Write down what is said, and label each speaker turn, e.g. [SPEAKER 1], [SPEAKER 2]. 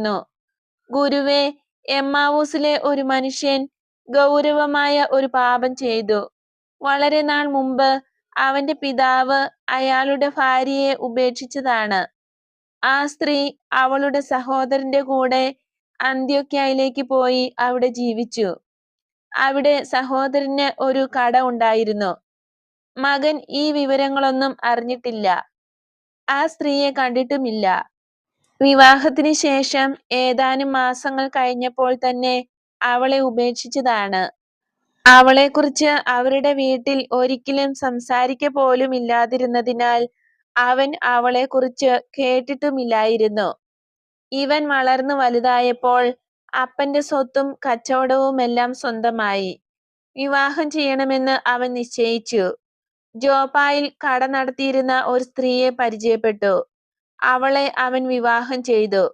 [SPEAKER 1] പറയുന്നു. ഗുരുവെ എമ്മാവൂസിലെ ഒരു മനുഷ്യൻ ഗൗരവമായ ഒരു പാപം ചെയ്തു. വളരെ നാൾ മുമ്പ് അവന്റെ പിതാവ് അയാളുടെ ഭാര്യയെ ഉപേക്ഷിച്ചതാണ്. ആ സ്ത്രീ അവളുടെ സഹോദരന്റെ കൂടെ അന്ത്യോക്യയിലേക്ക് പോയി അവിടെ ജീവിച്ചു. അവിടെ സഹോദരന് ഒരു കട ഉണ്ടായിരുന്നു. മകൻ ഈ വിവരങ്ങളൊന്നും അറിഞ്ഞിട്ടില്ല. ആ സ്ത്രീയെ കണ്ടിട്ടുമില്ല. വിവാഹത്തിന് ശേഷം ഏതാനും മാസങ്ങൾ കഴിഞ്ഞപ്പോൾ തന്നെ അവളെ ഉപേക്ഷിച്ചതാണ്. അവളെക്കുറിച്ച് അവരുടെ വീട്ടിൽ ഒരിക്കലും സംസാരിക്ക പോലും ഇല്ലാതിരുന്നതിനാൽ അവൻ അവളെക്കുറിച്ച് കേട്ടിട്ടുമില്ലായിരുന്നു. ഇവൻ വളർന്നു വലുതായപ്പോൾ അപ്പന്റെ സ്വത്തും കച്ചവടവും എല്ലാം സ്വന്തമായി. വിവാഹം ചെയ്യണമെന്ന് അവൻ നിശ്ചയിച്ചു. ജോപ്പായിൽ കട നടത്തിയിരുന്ന ഒരു സ്ത്രീയെ പരിചയപ്പെട്ടു. അവളെ അവൻ വിവാഹം ചെയ്തു.